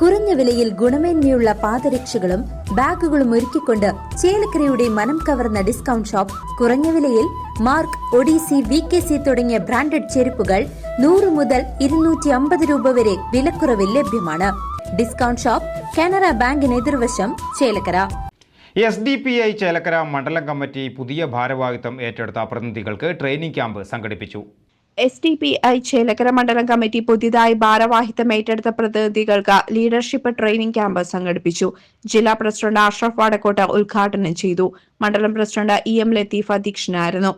കുറഞ്ഞ വിലയിൽ ഗുണമേന്മയുള്ള പാദരക്ഷകളും ബാഗുകളും ഒരുക്കിക്കൊണ്ട് ചേലക്കരയുടെ മനം കവർന്ന ഡിസ്കൗണ്ട് ഷോപ്പ് കുറഞ്ഞ വിലയിൽ Mark Odyssey V K C തുടങ്ങിയ ബ്രാൻഡഡ് ചെരുപ്പുകൾ നൂറ് മുതൽ ഇരുന്നൂറ്റി അമ്പത് രൂപ വരെ വിലക്കുറവിൽ ലഭ്യമാണ്. ഡിസ്കൗണ്ട് ഷോപ്പ് കാനറ ബാങ്കിന് എതിർവശം Chelakkara. S D P I Chelakkara മണ്ഡലം കമ്മിറ്റി പുതിയ ഭാരവാഹിത്വം ഏറ്റെടുത്ത പ്രതിനിധികൾക്ക് ട്രെയിനിംഗ് ക്യാമ്പ് സംഘടിപ്പിച്ചു. S D P I Chelakkara മണ്ഡലം കമ്മിറ്റി പുതിയതായി ഭാരവാഹിത്വം ഏറ്റെടുത്ത പ്രതിനിധികൾക്ക് ലീഡർഷിപ്പ് ട്രെയിനിംഗ് ക്യാമ്പ് സംഘടിപ്പിച്ചു. ജില്ലാ പ്രസിഡന്റ് അഷ്റഫ് വാടക്കോട്ട് ഉദ്ഘാടനം ചെയ്തു. മണ്ഡലം പ്രസിഡന്റ് ഇ എം ലത്തീഫ് അധ്യക്ഷനായിരുന്നു.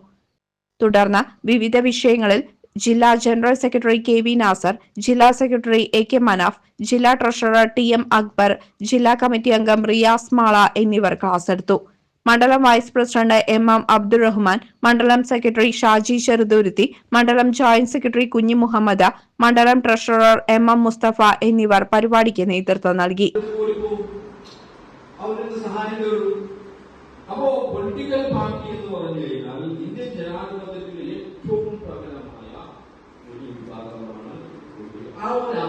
തുടർന്ന് വിവിധ വിഷയങ്ങളിൽ ജില്ലാ general secretary K V Nasar ജില്ലാ സെക്രട്ടറി എ കെ മനാഫ് ജില്ലാ ട്രഷറർ ടി എം അക്ബർ ജില്ലാ കമ്മിറ്റി അംഗം റിയാസ് മാള എന്നിവർ ക്ലാസ് എടുത്തു. മണ്ഡലം vice president M M Abdurahman മണ്ഡലം സെക്രട്ടറി ഷാജി ചെറുതുരുത്തി മണ്ഡലം ജോയിന്റ് സെക്രട്ടറി കുഞ്ഞി മുഹമ്മദ മണ്ഡലം ട്രഷറർ എം എം മുസ്തഫ എന്നിവർ പരിപാടിക്ക് നേതൃത്വം നൽകി. പൊളിറ്റിക്കൽ പാർട്ടി എന്ന് ഇന്ത്യൻ ജനാധിപത്യത്തിൽ ഏറ്റവും ഒരു വിഭാഗമാണ് ആ ഒരു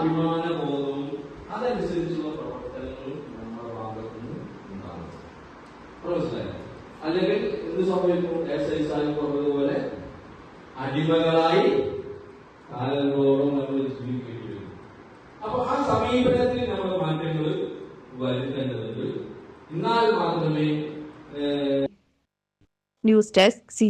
അതനുസരിച്ചുള്ള പ്രവർത്തനങ്ങളും നമ്മുടെ ഭാഗത്തുനിന്ന് ഉണ്ടാകും. മനസ്സിലായോ അല്ലെങ്കിൽ എന്ത് സംഭവിക്കും എക്സൈസ് പറഞ്ഞതുപോലെ അടിമകളായി കാലങ്ങളോളം നമ്മൾ ജീവിക്കേണ്ടി വരും അപ്പൊ ആ സമീപനത്തിൽ നമ്മൾ മാറ്റങ്ങൾ വരുത്തേണ്ടതുണ്ട്. എന്നാൽ മാത്രമേ ന്യൂസ് ഡെസ്ക് സി